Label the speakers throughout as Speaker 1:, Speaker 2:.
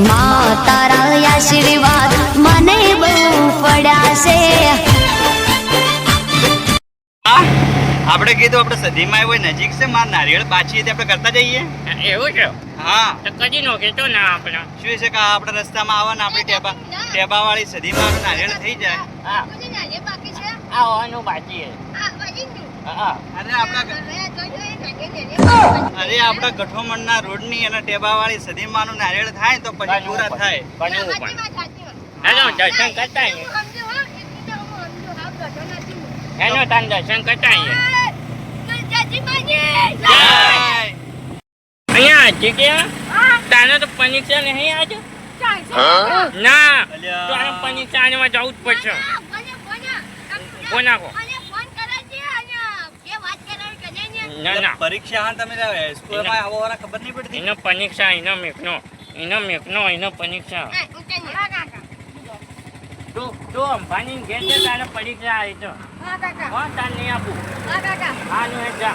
Speaker 1: માં તારા આશીર્વાદ મને બહુ પડ્યા છે
Speaker 2: આપણે કીધું આપણે સધીમાં હોય નજીક છે માં નારિયેળ પાછી હતી આપણે કરતા જઈએ.
Speaker 3: એવું છે?
Speaker 2: હા.
Speaker 3: તો કદી નો કેતો ના આપણે.
Speaker 2: શું છે કે આ આપણે રસ્તામાં આવે ને આપણી ટેબા ટેબા વાળી સધીમાં આપણે નારિયેળ થઈ જાય.
Speaker 3: હા. આવવાનું બાકી છે? હા
Speaker 2: અરે આપણા ગઠોમણ ના ગઠોમણના રોડની અને ટેબા વાળી સધીમાનું નારિયેળ થાય તો પછી પૂરા થાય.
Speaker 3: બનવું પણ. હેલો દર્શન કરતા હેલો તાન દર્શન કરતા અહીંયા અહીંયા જગ્યા તાને તો પરીક્ષા નહીં આજે? ના
Speaker 2: અલ્યા.
Speaker 3: તો પરીક્ષા જવું જ પડશે. કોના કો ના ના.
Speaker 2: પરીક્ષા હા તમે સ્કૂલમાં આવો વાળા ખબર નહીં પડતી?
Speaker 3: એનો પરીક્ષા એનો મેકનો એનો મેકનો એનો પરીક્ષા. તો તો અંબાની ઘેર તારે પરીક્ષા આવી તો. તાર નહીં આપું. આનું હે જા.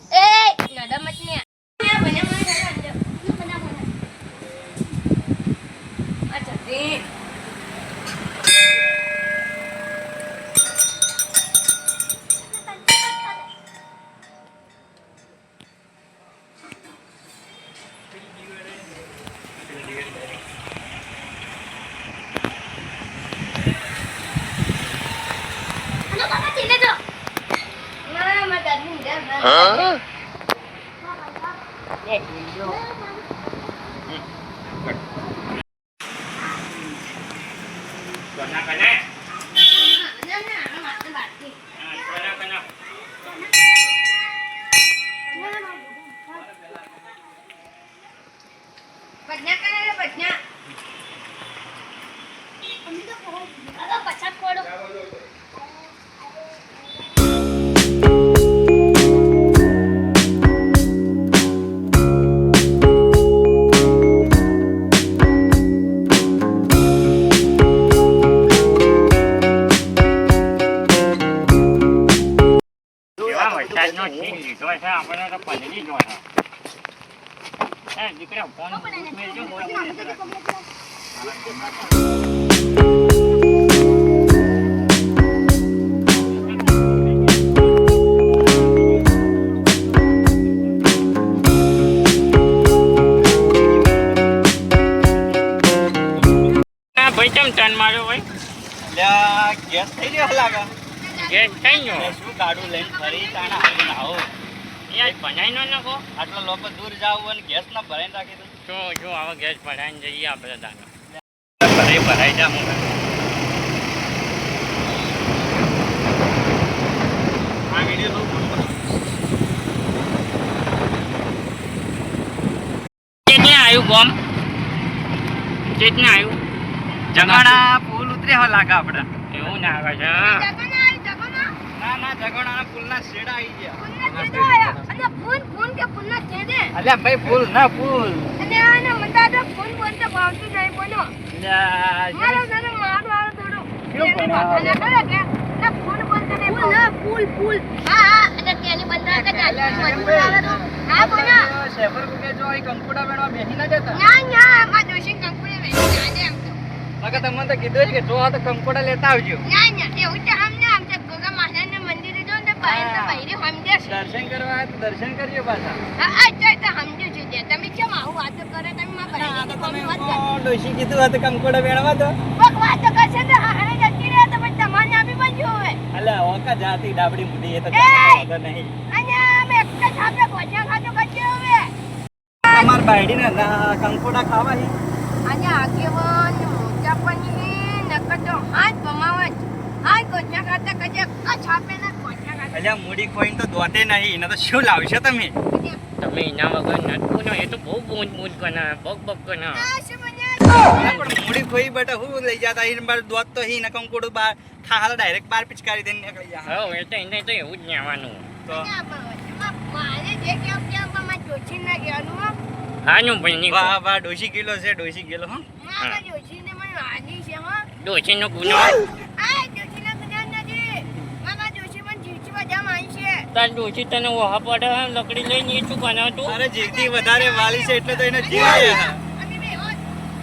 Speaker 3: કના કના છે દીકરા ફોન મેલજો આ ભાઈ? ચમ ટન માર્યો ભાઈ
Speaker 2: ગેસ થઈ ગયો લાગે.
Speaker 3: ગેસ થઈ ગયો?
Speaker 2: શું ગાડું લઈને ફરી તાણા આવીને આવો.
Speaker 3: નાખો.
Speaker 2: આટલા લોકો દૂર જાવ અને ગેસ ના ભરાઈને રાખી દઉં
Speaker 3: જો જો આવા ગેસ ભરાઈને જઈએ આપણે દાનો
Speaker 2: ભરાઈ ભરાઈ જા હું આ વીડિયો
Speaker 3: કેટલે આવ્યું ગોમ? કેટલે આવ્યું
Speaker 2: જગાણા પુલ ઉતરે હો લાગે આપણે.
Speaker 3: એવું ના આવે છે
Speaker 2: ના ના જગાણા પુલના શેડા આવી ગયા. અલ્યા ભાઈ પુલ ના પુલ શેફર કુકે જો અહીં કંકુડા બેણવા બેસી ના જતા. નકર તમને તો કીધું કે જો આ તો કંકોડા લેતા આવજો. દર્શન કરવા આયા તો દર્શન કરજો પાછા. આ તો તમે ડોશી કીધું હતું કંકોડા બેણવા તો અલ્યા ઓકા જાતી ડાબડી મુડી એ તો
Speaker 4: એય!
Speaker 2: ખબર નહીં. બાયડીને ના કંકોડા ખાવા હી
Speaker 4: અને આગેવાન મોટા પણ નકર તો હાથ ભમાવત હાથ ગોજા ખાતા કજે કચ્છ આપે ને
Speaker 2: અલ્યા મૂડી કોઈન તો દોતે નહીં એને તો શું લાવશો તમે?
Speaker 3: તમે એના વગર નથી ને એ તો બહુ બોજ બોજ કના બગ બગ કના
Speaker 2: પણ મૂડી કોઈ બેટા હું લઈ જતા હિન બાર દોત તો હિન ને કંકોડું બાર ખાહાલા ડાયરેક્ટ બાર પિચકારી દઈને નીકળી જા
Speaker 3: હા એ તો એને તો એવું જ નેવાનું
Speaker 2: તો?
Speaker 4: મારે જે કેમ કેમ પણ મારે ના ગયાનું હો.
Speaker 3: હાનું ભાઈ
Speaker 2: વાહ વાહ ડોશી કિલો છે ડોશી કિલો હા.
Speaker 4: ડોશી ને મને વાની છે હા.
Speaker 3: ડોશી નો ગુનો
Speaker 4: આ જોશીને જ્ઞાન નથી. મારા જોશી મને જીવતી બધા માની છે.
Speaker 3: તાર ડોશી તને ઓહા પડે લકડી લઈને એ બનાવ તું.
Speaker 2: અરે જીગતી વધારે વાલી છે એટલે તો એને જીવ આવે છે.
Speaker 4: અને બે હોત,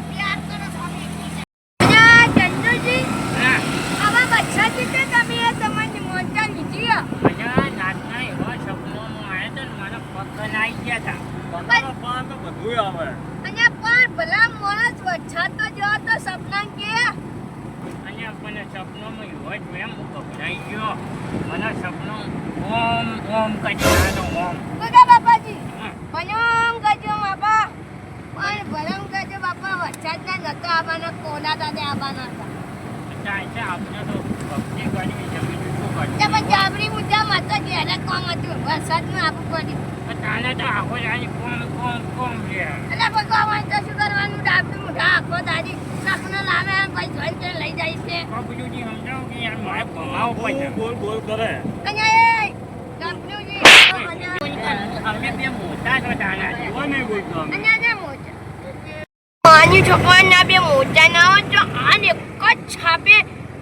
Speaker 4: પ્યાર કરો સ્વામી એકબીજા. અને આ ચંદુજી,
Speaker 3: હા
Speaker 4: આવા બચ્ચાથી તો તમે એ તમારી મોટા લીધી હો.
Speaker 3: બધા રાતના એવા સપનોમાં આવ્યા હતા ને મારા પગ આવી ગયા હતા
Speaker 4: અને પણ ભલા માણસ વરસાદ તો જેવો તો સપના કે
Speaker 3: અને આપણને સપનોમાં એવો જ એમ હું ગભરાઈ ગયો મને સપનો ઓમ ઓમ કરી નાનો ઓમ
Speaker 4: બધા બાપાજી. ભલમ કરજો બાપા પણ ભલમ કરજો બાપા વરસાદના નતો આવવાના કોના દાદે આવવાના હતા
Speaker 3: અચ્છા અચ્છા આપણે તો ભક્તિ કરવી છે બીજું શું કરવું
Speaker 4: પણ જાબરી મુદ્દા માતા ઘેરે કોમ હતું વરસાદનું આપવું પડ્યું
Speaker 3: તાને તો આખો જાણી કોમ કોમ કોમ છે
Speaker 4: એટલે ભગવાન તો શું કરવાનું ડાબરી મુઢા આખો દાદી સપના લાવે પછી જોઈને લઈ જાય છે
Speaker 3: બાબુજી સમજાવો કે યાર મારે ભમાવો પડે
Speaker 4: અને એ ડાબરીજી
Speaker 3: અમે બે મોટા છો
Speaker 4: અને આ જે છોકવાના બે મોજા ના હોય તો આ એક જ છાપે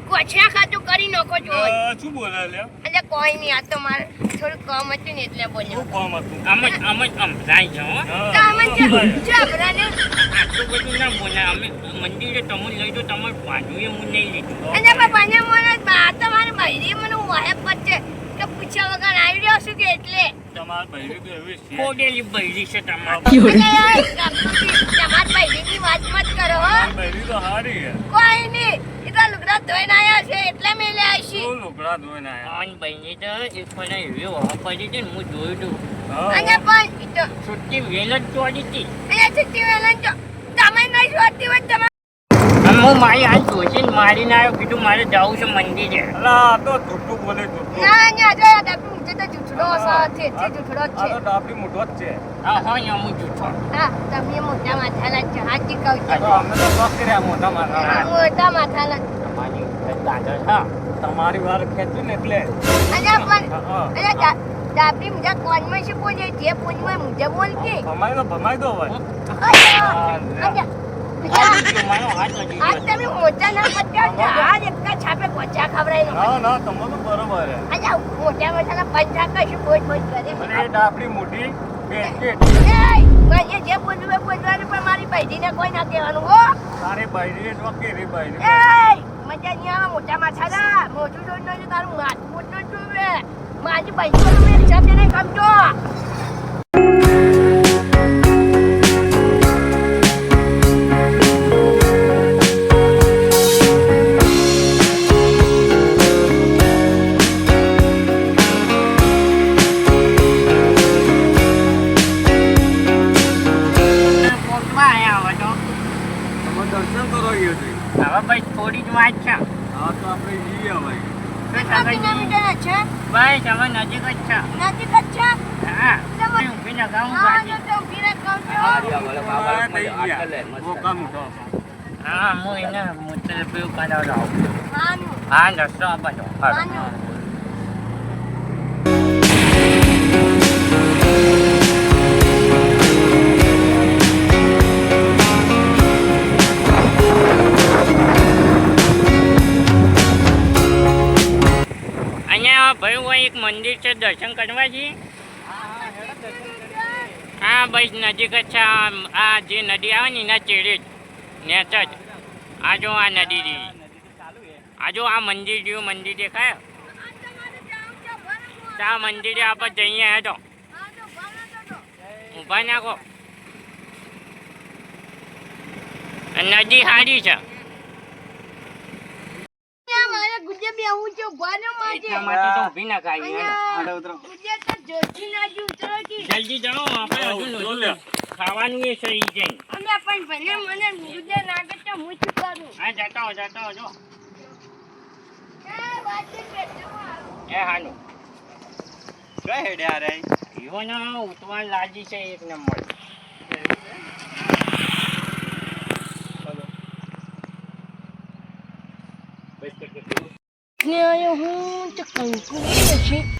Speaker 4: કોછરા ખાતું કરી નાખો છો
Speaker 5: શું બોલે લે
Speaker 4: એટલે કોઈ નહીં આ તો મારે થોડું કામ હતું ને એટલે બોલ્યો.
Speaker 5: શું કામ હતું?
Speaker 3: આમ જ આમ જ સમજાય છે હો.
Speaker 4: તો આમાં છે છાપરાને
Speaker 3: આટલું બધું ના બોલે અમે મંદિરે તમે લઈ તો તમાર બાજુએ હું નહીં લીધું.
Speaker 4: અને બાપાને મને બા તમારે બૈરી મને વાહે પચ્ચે કે પૂછ્યા વગર આવી રહ્યો છું કે એટલે?
Speaker 5: તમારા બૈરી તો એવી છે.
Speaker 3: કોડેલી બૈરી છે તમારી.
Speaker 4: અને બૈરીની વાત મત કરો
Speaker 5: બૈરી તો હારી છે.
Speaker 4: કોઈ નહીં. એ તો લુગડા ધોઈને આવ્યા છે એટલે મેલે આવીશી
Speaker 5: શું લુગડા ધોઈને આયા?
Speaker 3: અન બહેની તો એક ફળા એવી વાહ પડી હતી હું જોયું હતું
Speaker 4: અને પણ તો.
Speaker 3: છૂટી વેલ જ તોડી હતી.
Speaker 4: અહીંયા છૂટી વેલણ તો તમે નહીં શોધતી હોય તમે
Speaker 3: હું મારી હાથ જોઈને મારીને આવ્યો કીધું મારે જવું છે મંદિરે.
Speaker 5: અલા, તો બોલે જૂઠું
Speaker 4: ના અહીંયા જો ડાબી ઊંચે તો જૂઠડો સાથે છે જૂઠડો જ
Speaker 5: આ તો ડાબલી મોટો જ છે.
Speaker 3: હા હા હું જૂઠો
Speaker 4: હા તમે મોટા માથાના જ છો કહું છું.
Speaker 5: અમે તો શોખ કર્યા મોટા માથા
Speaker 4: હા, મોટા માથાના
Speaker 3: તમારી દાદા હા.
Speaker 5: તમારી વાર ખેંચ્યું ને એટલે.
Speaker 4: અને પણ
Speaker 5: હા, હા.
Speaker 4: અને ડા- ડાબી મુજા કોનમાં શું બોલે? જે બોલમાં મુજબ બોલતી.
Speaker 5: ભમાઈ દો ભમાઈ દો હવે
Speaker 4: આજ તમે મોટા ના પત્યા આજ એક છાપે કોચા ખવડાવી
Speaker 5: ના ના તમે બરોબર છે.
Speaker 4: અચ્છા મોટા મોટા પંચા કશું બોજ બોજ કરે
Speaker 5: અને એ મોટી બેસ્કેટ
Speaker 4: એય, જે બોલવું એ બોલવાનું પણ મારી બૈરીને કોઈ ના કહેવાનું હો.
Speaker 5: તારી કેરી
Speaker 4: મજા નહીં આવે મોટા મોટું જોઈ તારું માથું મોટું જ જોવે. મારી બૈરીઓનું મેં હિસાબ નહીં સમજો.
Speaker 3: હવે ભાઈ થોડી જ વાત છે.
Speaker 5: હા તો આપણે જઈએ ભાઈ.
Speaker 4: કિલોમીટર છે
Speaker 3: ભાઈ? તમે નજીક જ છો.
Speaker 4: નજીક જ છે?
Speaker 3: હા હું ઊભી લગાવું
Speaker 4: હા. તો ઊભી રહે કહું છું.
Speaker 5: થઈ ગયા. મોકામ તો
Speaker 3: હા હું એને મૂત્ર પીવું કરાવડાવું.
Speaker 4: માનું
Speaker 3: હા રસ્તો આપજો ભાઈ, હું એક મંદિર છે, દર્શન કરવા જઈએ. હા, ભાઈ, નજીક જ છે, આ- જે નદી આવે ને, એના ચેડે જ નેચ જ. આ જો આ નદી રહી આ જો આ મંદિર જેવું મંદિર દેખાય. આ મંદિરે આપણે જઈએ, હે તો. ઊભા નાખો. નદી સારી છે
Speaker 4: મારે ગુજે બેહવું છે ઊભા ને માજે
Speaker 3: એટલા માટે તો ઊભી ના કાઢી હેલો.
Speaker 4: અહીંયા ગુજે નાજી ઉતરો કી.
Speaker 3: જલ્દી જાઓ આપણે હજુ નહોતું ખાવાનું એ સહી જાય
Speaker 4: અમે પણ ભલે મને મુર્દે નાગે તો હું શું કરું
Speaker 3: હા જતા હો જતા હો જો.
Speaker 4: એ વાંચી બેઠું આવું.
Speaker 3: એ હાનું
Speaker 2: કઈ હેડ્યા રે?
Speaker 3: જીવન ઉતવાન લાજી છે એક નંબર.
Speaker 4: ને આયો હું તો કંકુ છે.